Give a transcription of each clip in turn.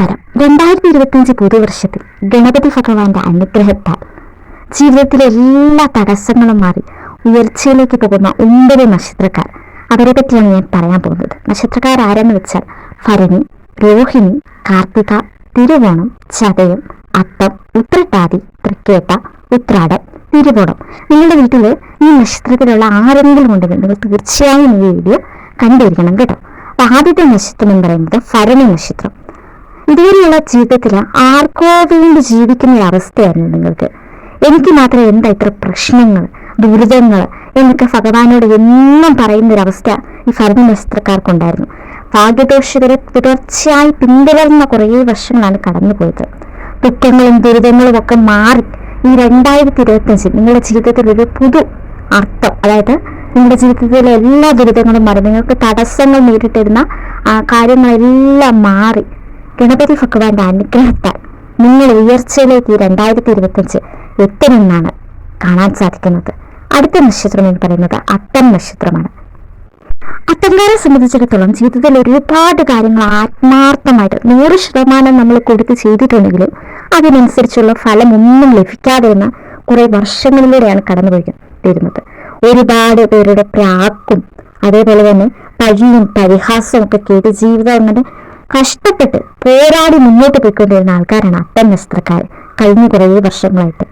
നമസ്കാരം. രണ്ടായിരത്തി ഇരുപത്തിയഞ്ച് പുതുവർഷത്തിൽ ഗണപതി ഭഗവാന്റെ അനുഗ്രഹത്താൽ ജീവിതത്തിലെ എല്ലാ തടസ്സങ്ങളും മാറി ഉയർച്ചയിലേക്ക് പോകുന്ന ഒമ്പത് നക്ഷത്രക്കാർ. അവരെ പറ്റിയാണ് ഞാൻ പറയാൻ പോകുന്നത്. നക്ഷത്രക്കാർ ആരെന്ന് വെച്ചാൽ ഭരണി രോഹിണി കാർത്തിക തിരുവോണം ചതയം അത്തം ഉത്രട്ടാതി തൃക്കേട്ട ഉത്രാടൻ തിരുവോണം. നിങ്ങളുടെ വീട്ടിൽ ഈ നക്ഷത്രത്തിലുള്ള ആരെങ്കിലും ഉണ്ടെങ്കിൽ നിങ്ങൾ തീർച്ചയായും ഈ വീഡിയോ കണ്ടിരിക്കണം കേട്ടോ. അപ്പൊ ആദ്യത്തെ നക്ഷത്രം എന്ന് പറയുന്നത് ഭരണി നക്ഷത്രം. ഇതുവരെയുള്ള ജീവിതത്തിൽ ആർക്കോ വേണ്ടി ജീവിക്കുന്ന അവസ്ഥയായിരുന്നു നിങ്ങൾക്ക്. എനിക്ക് മാത്രം എന്താ ഇത്ര പ്രശ്നങ്ങൾ ദുരിതങ്ങൾ എന്നൊക്കെ ഭഗവാനോട് എന്നും പറയുന്ന ഒരു അവസ്ഥ ഈ ഭരണ നക്ഷത്രക്കാർക്കുണ്ടായിരുന്നു ഭാഗ്യദോഷകരെ തുടർച്ചയായി പിന്തുടർന്ന കുറേ വർഷങ്ങളാണ് കടന്നുപോയത്. ദുഃഖങ്ങളും ദുരിതങ്ങളും ഒക്കെ മാറി ഈ രണ്ടായിരത്തി ഇരുപത്തഞ്ചിൽ നിങ്ങളുടെ ജീവിതത്തിൽ ഒരു പുതു അർത്ഥം അതായത് നിങ്ങളുടെ ജീവിതത്തിലെ എല്ലാ ദുരിതങ്ങളും മാറി നിങ്ങൾക്ക് തടസ്സങ്ങൾ നേരിട്ടിരുന്ന ആ കാര്യങ്ങളെല്ലാം മാറി ഗണപതി ഭഗവാന്റെ അനുഗ്രഹത്താൽ നിങ്ങൾ ഉയർച്ചയിലേക്ക് രണ്ടായിരത്തി ഇരുപത്തഞ്ച് എത്തുമെന്നാണ് കാണാൻ സാധിക്കുന്നത്. അടുത്ത നക്ഷത്രം എന്ന് പറയുന്നത് അത്തം നക്ഷത്രമാണ്. അത്തങ്കാരെ സംബന്ധിച്ചിടത്തോളം ജീവിതത്തിൽ ഒരുപാട് കാര്യങ്ങൾ ആത്മാർത്ഥമായിട്ട് നൂറ് ശതമാനം നമ്മൾ കൊടുത്ത് ചെയ്തിട്ടുണ്ടെങ്കിലും അതിനനുസരിച്ചുള്ള ഒന്നും ലഭിക്കാതെ എന്ന കുറെ വർഷങ്ങളിലൂടെയാണ് കടന്നു വരുന്നത് ഒരുപാട് പേരുടെ പ്രാക്കും അതേപോലെ തന്നെ പഴിയും പരിഹാസവും ഒക്കെ കേട്ട് ജീവിതം അങ്ങനെ കഷ്ടപ്പെട്ട് പോരാടി മുന്നോട്ട് പോയിക്കൊണ്ടിരുന്ന ആൾക്കാരാണ് അപ്പൻ വസ്ത്രക്കാർ കഴിഞ്ഞ കുറേ വർഷങ്ങളായിട്ട്.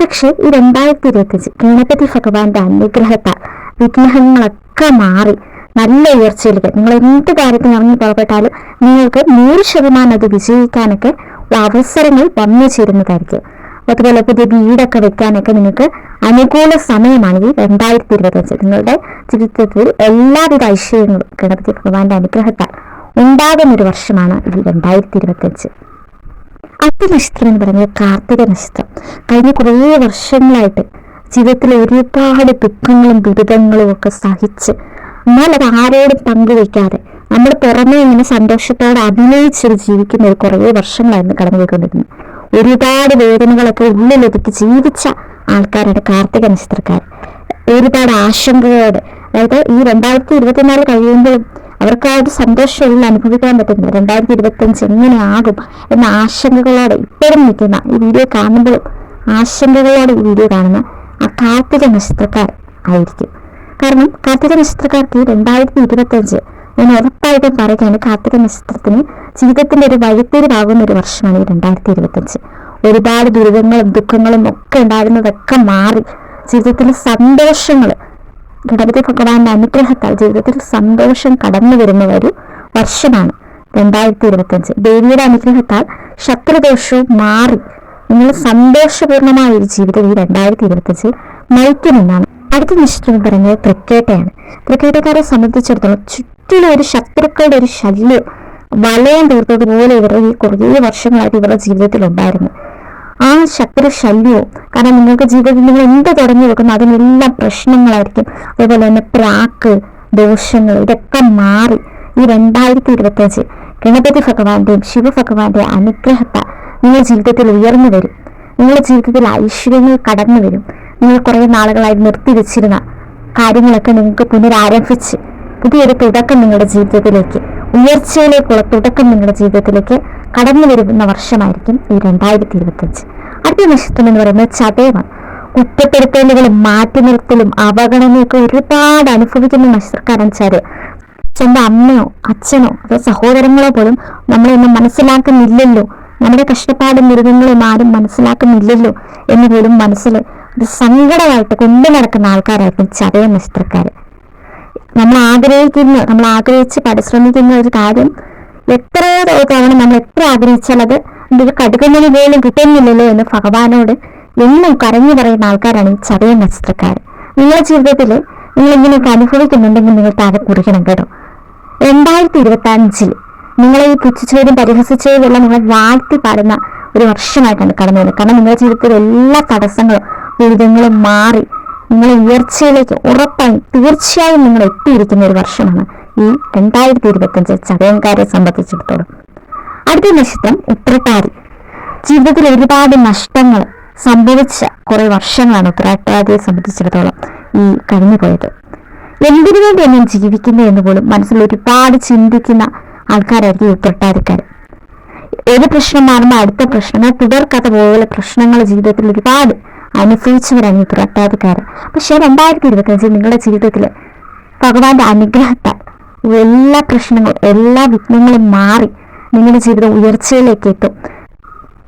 പക്ഷെ ഈ രണ്ടായിരത്തി ഇരുപത്തിയഞ്ച് ഗണപതി ഭഗവാന്റെ അനുഗ്രഹത്താൽ വിഗ്രഹങ്ങളൊക്കെ മാറി നല്ല ഉയർച്ചയിലേക്ക്. നിങ്ങൾ എന്ത് കാര്യത്തിന് ഇറങ്ങി പുറപ്പെട്ടാലും നിങ്ങൾക്ക് നൂറ് ശതമാനം അത് വിജയിക്കാനൊക്കെ അവസരങ്ങൾ വന്നു ചേരുന്നതായിരിക്കും. അതുപോലെ പുതിയ വീടൊക്കെ വെക്കാനൊക്കെ നിങ്ങൾക്ക് അനുകൂല സമയമാണ് ഈ രണ്ടായിരത്തി ഇരുപത്തഞ്ച് നിങ്ങളുടെ ജീവിതത്തിൽ എല്ലാവിധ ഐശ്വര്യങ്ങളും ഗണപതി ഭഗവാന്റെ അനുഗ്രഹത്താൽ ഉണ്ടാകുന്ന ഒരു വർഷമാണ് ഈ രണ്ടായിരത്തി ഇരുപത്തഞ്ച് അത്തി നക്ഷത്രം എന്ന് പറയുന്നത് കാർത്തിക നക്ഷത്രം കഴിഞ്ഞ കുറേ വർഷങ്ങളായിട്ട് ജീവിതത്തിൽ ഒരുപാട് ദുഃഖങ്ങളും ദുരിതങ്ങളും ഒക്കെ സഹിച്ച് എന്നാൽ അത് ആരോടും പങ്കുവയ്ക്കാതെ നമ്മൾ പുറമേ ഇങ്ങനെ സന്തോഷത്തോടെ അഭിനയിച്ചൊരു ജീവിക്കുന്ന ഒരു കുറേ വർഷങ്ങളായിരുന്നു കടന്നു പോയിക്കൊണ്ടിരുന്നത് ഒരുപാട് വേദനകളൊക്കെ ഉള്ളിലൊതുക്കി ജീവിച്ച ആൾക്കാരാണ് കാർത്തിക നക്ഷത്രക്കാർ. ഒരുപാട് ആശങ്കയോടെ. അതായത് ഈ രണ്ടായിരത്തി ഇരുപത്തിനാല് കഴിയുമ്പോഴും അവർക്ക് ആ ഒരു സന്തോഷമുള്ള അനുഭവിക്കാൻ പറ്റുന്നത്. രണ്ടായിരത്തി ഇരുപത്തഞ്ച് എങ്ങനെയാകും എന്ന ആശങ്കകളോടെ ഇപ്പോഴും നിൽക്കുന്ന ഈ വീഡിയോ കാണുമ്പോൾ ആശങ്കകളോടെ ഈ വീഡിയോ കാണുന്ന ആ കാർത്തിക നക്ഷത്രക്കാർ ആയിരിക്കും. കാരണം കാർത്തിക നക്ഷത്രക്കാർക്ക് രണ്ടായിരത്തി ഇരുപത്തഞ്ച് ഞാൻ ഉറപ്പായിട്ടും പറയുകയാണ് കാർത്തിക നക്ഷത്രത്തിന് ജീവിതത്തിന്റെ ഒരു വഴിത്തിരിവാകുന്ന ഒരു വർഷമാണ് ഈ രണ്ടായിരത്തി ഇരുപത്തഞ്ച് ഒരുപാട് ദുരിതങ്ങളും ദുഃഖങ്ങളും ഒക്കെ ഉണ്ടായിരുന്നതൊക്കെ മാറി ജീവിതത്തിലെ സന്തോഷങ്ങൾ ഗണപതി ഭഗവാന്റെ അനുഗ്രഹത്താൽ ജീവിതത്തിൽ സന്തോഷം കടന്നു വരുന്ന ഒരു വർഷമാണ് രണ്ടായിരത്തി ഇരുപത്തിയഞ്ച് ദേവിയുടെ അനുഗ്രഹത്താൽ ശത്രുദോഷവും മാറി. നിങ്ങൾ സന്തോഷപൂർണമായ ഒരു ജീവിതം ഈ രണ്ടായിരത്തി ഇരുപത്തിയഞ്ചിൽ നയിക്കുമെന്നാണ് അടുത്ത നിശ്ചിതം പറഞ്ഞത് തൃക്കേട്ടയാണ്. തൃക്കേട്ടക്കാരെ സംബന്ധിച്ചിടത്തോളം ചുറ്റിലും ഒരു ശത്രുക്കളുടെ ഒരു ശല്യം വലയം തീർത്തതുപോലെ ഇവർ ഈ കുറേ വർഷങ്ങളായിട്ട് ഇവരുടെ ജീവിതത്തിൽ ഉണ്ടായിരുന്നു ശത്രു ശല്യവും കാരണം നിങ്ങൾക്ക് ജീവിതത്തിൽ നിങ്ങൾ എന്ത് തുടങ്ങി വെക്കുന്നു അതിനെല്ലാം പ്രശ്നങ്ങളായിരിക്കും. അതേപോലെ തന്നെ പ്രാക്ക് ദോഷങ്ങൾ ഇതൊക്കെ മാറി. ഈ രണ്ടായിരത്തി ഇരുപത്തഞ്ച് ഗണപതി ഭഗവാന്റെയും ശിവഭഗവാന്റെയും അനുഗ്രഹത്താൽ നിങ്ങൾ ജീവിതത്തിൽ ഉയർന്നു വരും. നിങ്ങളുടെ ജീവിതത്തിൽ ഐശ്വര്യങ്ങൾ കടന്നു വരും. നിങ്ങൾ കുറേ നാളുകളായി നിർത്തിവെച്ചിരുന്ന കാര്യങ്ങളൊക്കെ നിങ്ങൾക്ക് പുനരാരംഭിച്ച് പുതിയൊരു തുടക്കം നിങ്ങളുടെ ജീവിതത്തിലേക്ക് ഉയർച്ചയിലേക്കുള്ള തുടക്കം നിങ്ങളുടെ ജീവിതത്തിലേക്ക് കടന്നു വരുന്ന വർഷമായിരിക്കും ഈ രണ്ടായിരത്തി ഇരുപത്തഞ്ച് നക്ഷത്രം എന്ന് പറയുന്നത് ചതയമാണ്. കുറ്റപ്പെടുത്തലുകളും മാറ്റി നിർത്തലും അവഗണനയൊക്കെ ഒരുപാട് അനുഭവിക്കുന്ന മത്സരക്കാരൻ ചതയം സ്വന്തം അമ്മയോ അച്ഛനോ അതോ സഹോദരങ്ങളോ പോലും നമ്മളെയൊന്നും മനസ്സിലാക്കുന്നില്ലല്ലോ. നമ്മുടെ കഷ്ടപ്പാടും മൃഗങ്ങളും ആരും മനസ്സിലാക്കുന്നില്ലല്ലോ എന്ന് പോലും മനസ്സിൽ ഒരു സങ്കടമായിട്ട് കൊണ്ടു നടക്കുന്ന ആൾക്കാരായിരിക്കും ചതയ നക്ഷത്രക്കാർ നമ്മൾ ആഗ്രഹിക്കുന്ന നമ്മൾ ആഗ്രഹിച്ച് പരിശ്രമിക്കുന്ന ഒരു കാര്യം എത്രയോ തവണ നമ്മൾ എത്ര ആഗ്രഹിച്ചാൽ അത് ഒരു കടുകുന്നതിന് പോലും കിട്ടുന്നില്ലല്ലോ എന്ന് ഭഗവാനോട് എന്നും കരഞ്ഞു പറയുന്ന ആൾക്കാരാണ് ഈ ചതയ നക്ഷത്രക്കാർ നിങ്ങളുടെ ജീവിതത്തിൽ നിങ്ങൾ ഇങ്ങനെയൊക്കെ അനുഭവിക്കുന്നുണ്ടെങ്കിൽ നിങ്ങൾ താഴെ കുറിക്കണം കേട്ടോ. രണ്ടായിരത്തി ഇരുപത്തി അഞ്ചിൽ നിങ്ങളെ ഈ പുച്ഛിച്ചവരും പരിഹസിച്ചവരുള്ള നിങ്ങൾ വാഴ്ത്തി പാടുന്ന ഒരു വർഷമായിട്ടാണ് കടന്നു വരുന്നത്. കാരണം നിങ്ങളുടെ ജീവിതത്തിലെ എല്ലാ തടസ്സങ്ങളും ദുരിതങ്ങളും മാറി നിങ്ങൾ ഉയർച്ചയിലേക്ക് ഉറപ്പായും തീർച്ചയായും നിങ്ങൾ എത്തിയിരിക്കുന്ന ഒരു വർഷമാണ് ഈ രണ്ടായിരത്തി ഇരുപത്തഞ്ച് ചതയംകാരെ സംബന്ധിച്ചിടത്തോളം. അടുത്ത നക്ഷത്രം ഉത്രട്ടാതി. ജീവിതത്തിൽ ഒരുപാട് നഷ്ടങ്ങൾ സംഭവിച്ച കുറെ വർഷങ്ങളാണ് ഉത്രാട്ടാതിയെ സംബന്ധിച്ചിടത്തോളം ഈ കഴിഞ്ഞു പോയത്. എന്തിനു വേണ്ടി ഞാൻ ജീവിക്കുന്നത് എന്ന് പോലും മനസ്സിൽ ഒരുപാട് ചിന്തിക്കുന്ന ആൾക്കാരായിരിക്കും ഉത്രട്ടാതിക്കാർ ഏത് പ്രശ്നം മാറുമ്പോൾ അടുത്ത പ്രശ്നങ്ങൾ തുടർക്കഥ പോലെ പ്രശ്നങ്ങൾ ജീവിതത്തിൽ ഒരുപാട് അനുഭവിച്ചവരാണ് ഈ തുറക്കാതുകാരൻ പക്ഷേ രണ്ടായിരത്തി ഇരുപത്തഞ്ചിൽ നിങ്ങളുടെ ജീവിതത്തിൽ ഭഗവാന്റെ അനുഗ്രഹത്താൽ എല്ലാ പ്രശ്നങ്ങളും എല്ലാ വിഘ്നങ്ങളും മാറി നിങ്ങളുടെ ജീവിതം ഉയർച്ചയിലേക്ക് എത്തും.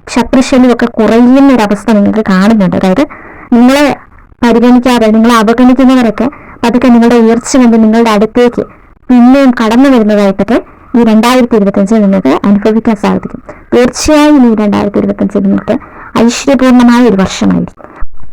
ശത്രുശല്യമൊക്കെ കുറയുന്ന ഒരവസ്ഥ നിങ്ങൾക്ക് കാണുന്നുണ്ട്. അതായത് നിങ്ങളെ പരിഗണിക്കാതെ നിങ്ങളെ അവഗണിക്കുന്നവരൊക്കെ പതുക്കെ നിങ്ങളുടെ ഉയർച്ച കൊണ്ട് നിങ്ങളുടെ അടുത്തേക്ക് പിന്നെയും കടന്നു വരുന്നതായിട്ടൊക്കെ ഈ രണ്ടായിരത്തി ഇരുപത്തഞ്ചിൽ നിങ്ങൾക്ക് അനുഭവിക്കാൻ സാധിക്കും. തീർച്ചയായും ഈ രണ്ടായിരത്തി ഇരുപത്തഞ്ചിൽ നിങ്ങൾക്ക് ഐശ്വര്യപൂർണമായ ഒരു വർഷമായിരിക്കും.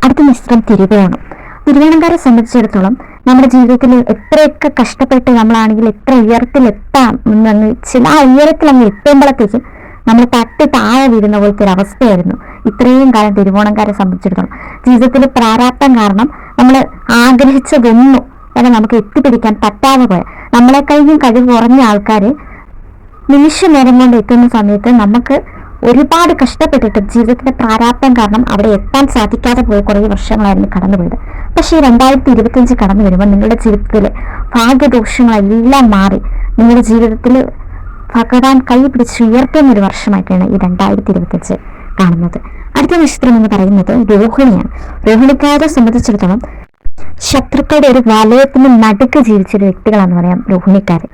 അടുത്ത മിശ്രം തിരുവോണം. തിരുവോണംകാരെ സംബന്ധിച്ചിടത്തോളം നമ്മുടെ ജീവിതത്തിൽ എത്രയൊക്കെ കഷ്ടപ്പെട്ട് നമ്മളാണെങ്കിൽ എത്ര ഉയരത്തിലെത്താം എന്നങ്ങ് ചില ആ ഉയരത്തിൽ അങ്ങ് എത്തുമ്പോഴത്തേക്കും നമ്മൾ തട്ടി താഴെ വീഴുന്ന പോലത്തെ ഒരു അവസ്ഥയായിരുന്നു. ഇത്രയും കാലം തിരുവോണംകാരെ സംബന്ധിച്ചിടത്തോളം. ജീവിതത്തിലെ പ്രാരാപ്തം കാരണം നമ്മൾ ആഗ്രഹിച്ചതൊന്നും അല്ല നമുക്ക് എത്തിപ്പിടിക്കാൻ പറ്റാതെ പോയ. നമ്മളെ കഴിഞ്ഞും കഴിവ് കുറഞ്ഞ ആൾക്കാർ നിമിഷ നേരം കൊണ്ട് എത്തുന്ന സമയത്ത് നമുക്ക് ഒരുപാട് കഷ്ടപ്പെട്ടിട്ട് ജീവിതത്തിന്റെ പ്രാരാബ്ദം കാരണം അവിടെ എത്താൻ സാധിക്കാതെ പോയ കുറേ വർഷങ്ങളായിരുന്നു കടന്നുപോയത്. പക്ഷേ ഈ രണ്ടായിരത്തി ഇരുപത്തിയഞ്ച് കടന്നു വരുമ്പോൾ നിങ്ങളുടെ ജീവിതത്തിൽ ഭാഗ്യദോഷങ്ങളെല്ലാം മാറി. നിങ്ങളുടെ ജീവിതത്തിൽ ഭഗവാൻ കൈ പിടിച്ച് ഉയർത്തുന്ന ഒരു വർഷമായിട്ടാണ് ഈ രണ്ടായിരത്തി ഇരുപത്തിയഞ്ച് കാണുന്നത്. അടുത്ത നക്ഷത്രം എന്ന് പറയുന്നത് രോഹിണിയാണ്. രോഹിണിക്കാരെ സംബന്ധിച്ചിടത്തോളം ശത്രുക്കളുടെ ഒരു വലയത്തിന് നടുക്ക് ജീവിച്ചൊരു വ്യക്തികളാണെന്ന് പറയാം രോഹിണിക്കാർ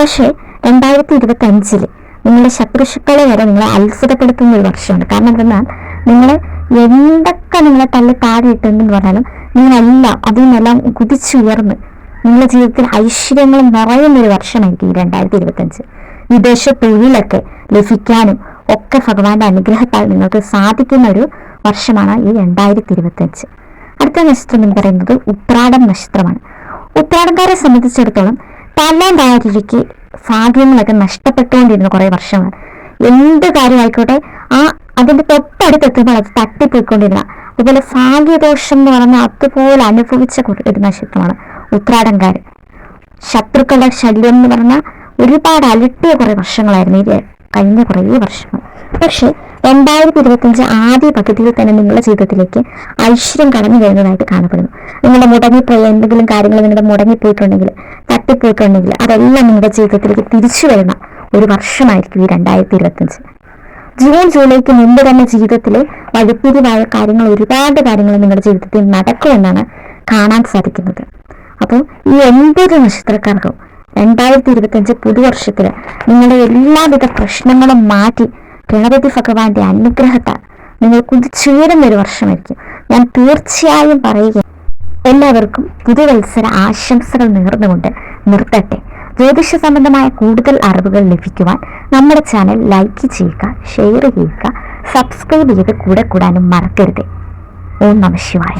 പക്ഷേ രണ്ടായിരത്തി ഇരുപത്തി അഞ്ചിൽ നിങ്ങളുടെ ശത്രുശുക്കളെ വരെ നിങ്ങളെ അത്ഭുതപ്പെടുത്തുന്ന ഒരു വർഷമാണ് കാരണം എന്തെന്നാൽ നിങ്ങൾ എന്തൊക്കെ നിങ്ങളെ തള്ളി താഴെ പറഞ്ഞാലും നിങ്ങളെല്ലാം അതിൽ നിന്നെല്ലാം കുതിച്ചുയർന്ന് നിങ്ങളുടെ ജീവിതത്തിൽ ഐശ്വര്യങ്ങൾ നിറയുന്ന ഒരു വർഷമായിരിക്കും ഈ രണ്ടായിരത്തി ഇരുപത്തഞ്ച് വിദേശ തൊഴിലൊക്കെ ലഭിക്കാനും ഒക്കെ ഭഗവാന്റെ അനുഗ്രഹത്താൽ നിങ്ങൾക്ക് സാധിക്കുന്ന ഒരു വർഷമാണ് ഈ രണ്ടായിരത്തി ഇരുപത്തഞ്ച് അടുത്ത നക്ഷത്രം എന്ന് പറയുന്നത് ഉത്രാടം നക്ഷത്രമാണ്. ഉത്രാടംകാരെ സംബന്ധിച്ചിടത്തോളം തല്ലാൻ കാര്യക്ക് ഭാഗ്യങ്ങളൊക്കെ നഷ്ടപ്പെട്ടുകൊണ്ടിരുന്ന കുറേ വർഷങ്ങൾ. എന്ത് കാര്യമായിക്കോട്ടെ ആ അതിന്റെ തൊട്ടടുത്തെത്തുമ്പോൾ അത് തട്ടിപ്പോയിക്കൊണ്ടിരുന്ന അതുപോലെ ഭാഗ്യദോഷം എന്ന് പറഞ്ഞാൽ അതുപോലെ അനുഭവിച്ച ഒരു നക്ഷത്രമാണ് ഉത്രാടംകാർ ശത്രുക്കളുടെ ശല്യം എന്ന് പറഞ്ഞാൽ ഒരുപാട് അലട്ടിയ കുറേ വർഷങ്ങളായിരുന്നു ഇത് കഴിഞ്ഞ കുറേ വർഷങ്ങൾ. പക്ഷേ രണ്ടായിരത്തി ഇരുപത്തിയഞ്ച് ആദ്യ പദ്ധതിയിൽ തന്നെ നിങ്ങളുടെ ജീവിതത്തിലേക്ക് ഐശ്വര്യം കടന്നു വരുന്നതായിട്ട് കാണപ്പെടുന്നു. നിങ്ങളുടെ മുടങ്ങിപ്പോയ എന്തെങ്കിലും കാര്യങ്ങൾ നിങ്ങളുടെ മുടങ്ങിപ്പോയിട്ടുണ്ടെങ്കിൽ തട്ടിപ്പോയിട്ടുണ്ടെങ്കിൽ അതെല്ലാം നിങ്ങളുടെ ജീവിതത്തിലേക്ക് തിരിച്ചു വരുന്ന ഒരു വർഷമായിരിക്കും ഈ രണ്ടായിരത്തി ഇരുപത്തിയഞ്ച് ജൂൺ ജൂലൈക്ക് മുമ്പ് തന്നെ ജീവിതത്തിലെ വഴിത്തിരിവായ കാര്യങ്ങൾ ഒരുപാട് കാര്യങ്ങൾ നിങ്ങളുടെ ജീവിതത്തിൽ നടക്കുമെന്നാണ് കാണാൻ സാധിക്കുന്നത്. അപ്പോൾ ഈ ഒൻപത് നക്ഷത്രക്കാർക്കും രണ്ടായിരത്തി ഇരുപത്തിയഞ്ച് പുതുവർഷത്തിൽ നിങ്ങളുടെ എല്ലാവിധ പ്രശ്നങ്ങളും മാറ്റി ഗണപതി ഭഗവാന്റെ അനുഗ്രഹത്താൽ നിങ്ങൾ കുതിച്ചുയരുന്ന ഒരു വർഷമായിരിക്കും. ഞാൻ തീർച്ചയായും പറയുക എല്ലാവർക്കും പുതുവത്സര ആശംസകൾ നേർന്നുകൊണ്ട് നിർത്തട്ടെ. ജ്യോതിഷ സംബന്ധമായ കൂടുതൽ അറിവുകൾ ലഭിക്കുവാൻ നമ്മുടെ ചാനൽ ലൈക്ക് ചെയ്യുക ഷെയർ ചെയ്യുക സബ്സ്ക്രൈബ് ചെയ്ത് കൂടെ കൂടാനും മറക്കരുത്. ഓം നമ ശിവായ.